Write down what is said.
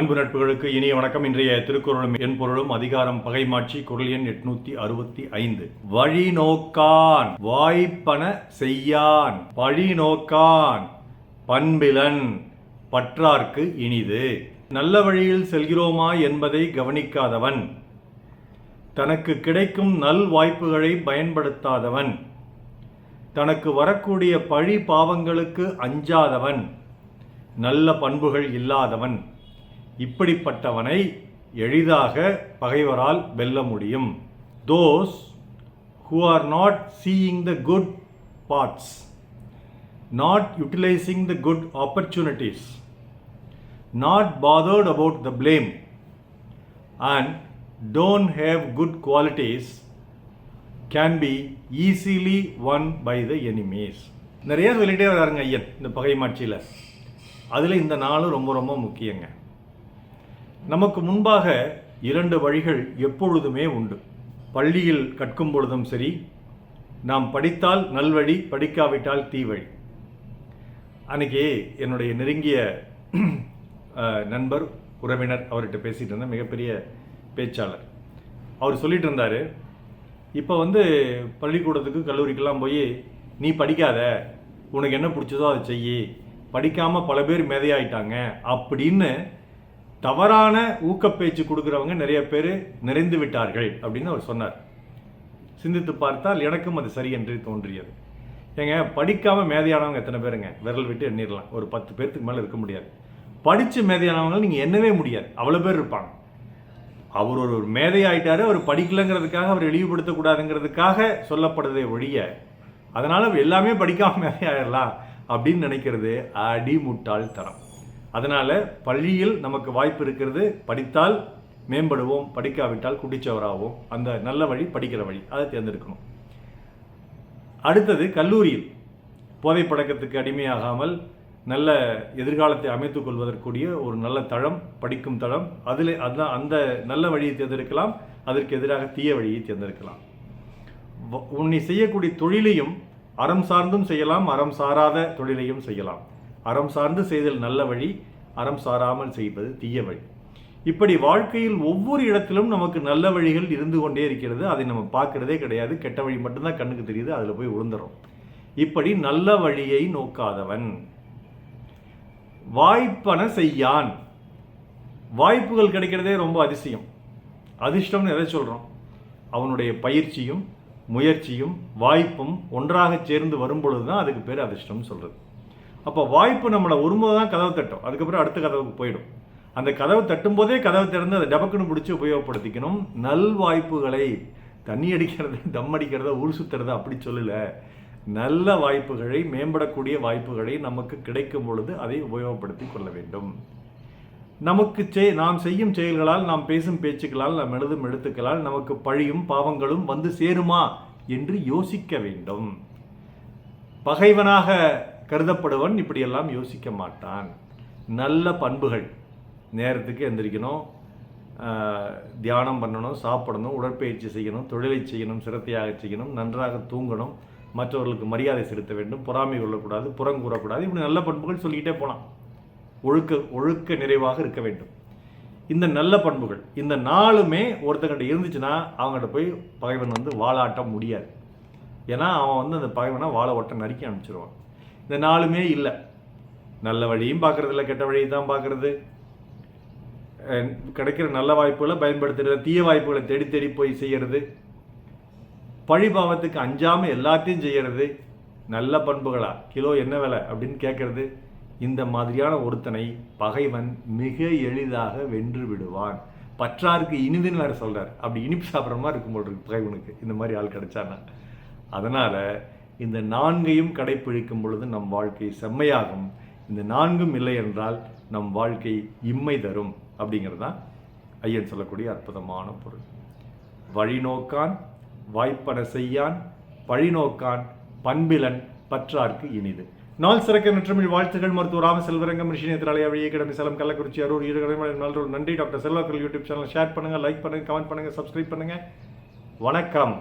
அன்பு நட்புகளுக்கு இனிய வணக்கம். இன்றைய திருக்குறளும் என் பொருளும் அதிகாரம் பகைமாட்சி குரல் எண் எட்நூத்தி அறுபத்தி ஐந்து. வழி நோக்கான் வாய்ப்பன செய்யான் பழி நோக்கான் பண்பிலன் பற்றார்க்கு இனிது. நல்ல வழியில் செல்கிறோமா என்பதை கவனிக்காதவன். தனக்கு கிடைக்கும் நல் வாய்ப்புகளை பயன்படுத்தாதவன். தனக்கு வரக்கூடிய பழி பாவங்களுக்கு அஞ்சாதவன். நல்ல பண்புகள் இல்லாதவன். இப்படிப்பட்டவனை எளிதாக பகைவரால் வெல்ல முடியும். Those who are not seeing the good parts not utilising the good opportunities not bothered about the blame and don't have good qualities can be easily won by the enemies நிறைய சொல்லிட்டே வராருங்க ஐயன் இந்த பகைமாட்சியில் அதில் இந்த நாளும் ரொம்ப ரொம்ப முக்கியங்க. நமக்கு முன்பாக இரண்டு வழிகள் எப்பொழுதுமே உண்டு. பள்ளியில் கற்கும் பொழுதும் சரி நாம் படித்தால் நல்வழி படிக்காவிட்டால் தீவழி. அன்றைக்கி என்னுடைய நெருங்கிய நண்பர் உறவினர் அவர்கிட்ட பேசிகிட்டு இருந்தேன் மிகப்பெரிய பேச்சாளர். அவர் சொல்லிட்டு இருந்தார் இப்போ வந்து பள்ளிக்கூடத்துக்கு கல்லூரிக்கெல்லாம் போய் நீ படிக்காத உனக்கு என்ன பிடிச்சதோ அதை செய்யி படிக்காமல் பல பேர் மேதையாயிட்டாங்க அப்படின்னு தவறான ஊக்கப்பேச்சு கொடுக்குறவங்க நிறைய பேர் நிறைந்து விட்டார்கள் அப்படின்னு அவர் சொன்னார். சிந்தித்து பார்த்தால் எனக்கும் அது சரி என்று தோன்றியது. ஏங்க படிக்காமல் மேதையானவங்க எத்தனை பேருங்க? விரல் விட்டு எண்ணிடலாம் ஒரு பத்து பேர்த்துக்கு மேலே இருக்க முடியாது. படித்து மேதையானவங்க நீங்கள் எண்ணவே முடியாது. அவ்வளோ பேர் இருப்பாங்க. அவர் ஒரு ஒரு மேதை ஆயிட்டாரு அவர் படிக்கலைங்கிறதுக்காக அவர் இழிவுபடுத்தக்கூடாதுங்கிறதுக்காக சொல்லப்படுதே ஒழிய அதனால் எல்லாமே படிக்காமல் மேதையாயிடலாம் அப்படின்னு நினைக்கிறது அடிமுட்டாள் தரம் அதனால் பள்ளியில் நமக்கு வாய்ப்பு இருக்கிறது படித்தால் மேம்படுவோம் படிக்காவிட்டால் குடிச்சவராகவும் அந்த நல்ல வழி படிக்கிற வழி அதை தேர்ந்தெடுக்கணும். அடுத்தது கல்லூரியில் போதை பழக்கத்துக்கு அடிமையாகாமல் நல்ல எதிர்காலத்தை அமைத்துக் கொள்வதற்குரிய ஒரு நல்ல தளம் படிக்கும் தளம். அதில் அதான் அந்த நல்ல வழியை தேர்ந்தெடுக்கலாம் அதற்கு எதிராக தீய வழியை தேர்ந்தெடுக்கலாம். உன்னை செய்யக்கூடிய தொழிலையும் அறம் சார்ந்தும் செய்யலாம் அறம் சாராத தொழிலையும் செய்யலாம். அறம் சார்ந்து செய்தல் நல்ல வழி அறம் சாராமல் செய்வது தீய வழி. இப்படி வாழ்க்கையில் ஒவ்வொரு இடத்திலும் நமக்கு நல்ல வழிகள் இருந்து கொண்டே இருக்கிறது. அதை நம்ம பார்க்கறதே கிடையாது. கெட்ட வழி மட்டும்தான் கண்ணுக்கு தெரியுது. அதில் போய் விழுந்துரும் இப்படி நல்ல வழியை நோக்காதவன். வாய்ப்பன செய்யான். வாய்ப்புகள் கிடைக்கிறதே ரொம்ப அதிசயம். அதிர்ஷ்டம்னு எதை சொல்கிறோம் அவனுடைய பயிற்சியும் முயற்சியும் வாய்ப்பும் ஒன்றாக சேர்ந்து வரும்பொழுது தான் அதுக்கு பேர் அதிர்ஷ்டம்னு சொல்கிறது அப்போ வாய்ப்பு நம்மளை ஒருமுறை தான் கதவை தட்டும். அதுக்கப்புறம் அடுத்த கதவுக்கு போயிடும். அந்த கதவு தட்டும் போதே கதவை திறந்து அதை டபக்குன்னு பிடிச்சி உபயோகப்படுத்திக்கணும். நல் வாய்ப்புகளை தண்ணி அடிக்கிறது தம் அடிக்கிறத ஊர் சுத்துறத அப்படி சொல்லல. நல்ல வாய்ப்புகளை மேம்படக்கூடிய வாய்ப்புகளை நமக்கு கிடைக்கும் பொழுது அதை உபயோகப்படுத்தி கொள்ள வேண்டும். நமக்கு செய் நாம் செய்யும் செயல்களால் நாம் பேசும் பேச்சுக்களால் நாம் எழுதும் எழுத்துக்களால் நமக்கு பழியும் பாவங்களும் வந்து சேருமா என்று யோசிக்க வேண்டும். பகைவனாக கருதப்படுவன் இப்படியெல்லாம் யோசிக்க மாட்டான். நல்ல பண்புகள். நேரத்துக்கு எந்திரிக்கணும். தியானம் பண்ணணும் சாப்பிடணும் உடற்பயிற்சி செய்யணும் தொழிலை செய்யணும் சிரத்தையாக செய்யணும் நன்றாக தூங்கணும் மற்றவர்களுக்கு மரியாதை செலுத்த வேண்டும் பொறாமை கொள்ளக்கூடாது புறங்கூறக்கூடாது இப்படி நல்ல பண்புகள் சொல்லிக்கிட்டே போகலாம் ஒழுக்க ஒழுக்க நிறைவாக இருக்க வேண்டும். இந்த நல்ல பண்புகள் இந்த நாளுமே ஒருத்தங்கிட்ட இருந்துச்சுன்னா அவங்ககிட்ட போய் பகைவன் வந்து வாழாட்ட முடியாது. ஏன்னா அவன் வந்து அந்த பகைவனை வாழை ஒட்ட நறுக்கி அனுப்பிச்சிருவான். இந்த நாளுமே இல்லை. நல்ல வழியும் பார்க்கறது இல்லை கெட்ட வழியும் தான் பார்க்கறது கிடைக்கிற நல்ல வாய்ப்புகளை பயன்படுத்துறது தீய வாய்ப்புகளை தேடி தேடி போய் செய்கிறது பழிபாவத்துக்கு அஞ்சாமல் எல்லாத்தையும் செய்கிறது நல்ல பண்புகளா கிலோ என்ன விலை அப்படின்னு கேட்கறது இந்த மாதிரியான ஒருத்தனை பகைவன் மிக எளிதாக வென்று விடுவான். பற்றாருக்கு இனிதுன்னு வேறு சொல்கிறார் அப்படி இனிப்பு சாப்பிட்ற மாதிரி இருக்கும் போல் இருக்கு பகைவனுக்கு. இந்த மாதிரி ஆள் கிடைச்சானா அதனால் இந்த நான்கையும் கடைப்பிடிக்கும் பொழுது நம் வாழ்க்கை செம்மையாகும். இந்த நான்கும் இல்லை என்றால் நம் வாழ்க்கை இம்மை தரும் அப்படிங்கிறது தான் ஐயன் சொல்லக்கூடிய அற்புதமான பொருள். வழிநோக்கான் வாய்ப்பன செய்யான் பழிநோக்கான் பண்பிலன் பற்றார்க்கு இனிது. நாள் சிறக்க நற்றமிழ் வாழ்த்துகள் மருத்துவ ராம செல்வரங்கம் ரிஷி நேத்திராலய வழியே கிடமை சேலம் கள்ளக்குறிச்சி அரூர் டாக்டர் செல்வர்கள் யூடியூப் சேனல் ஷேர் பண்ணுங்கள் லைக் பண்ணுங்கள் கமெண்ட் பண்ணுங்கள் சப்ஸ்கிரைப் பண்ணுங்கள் வணக்கம்.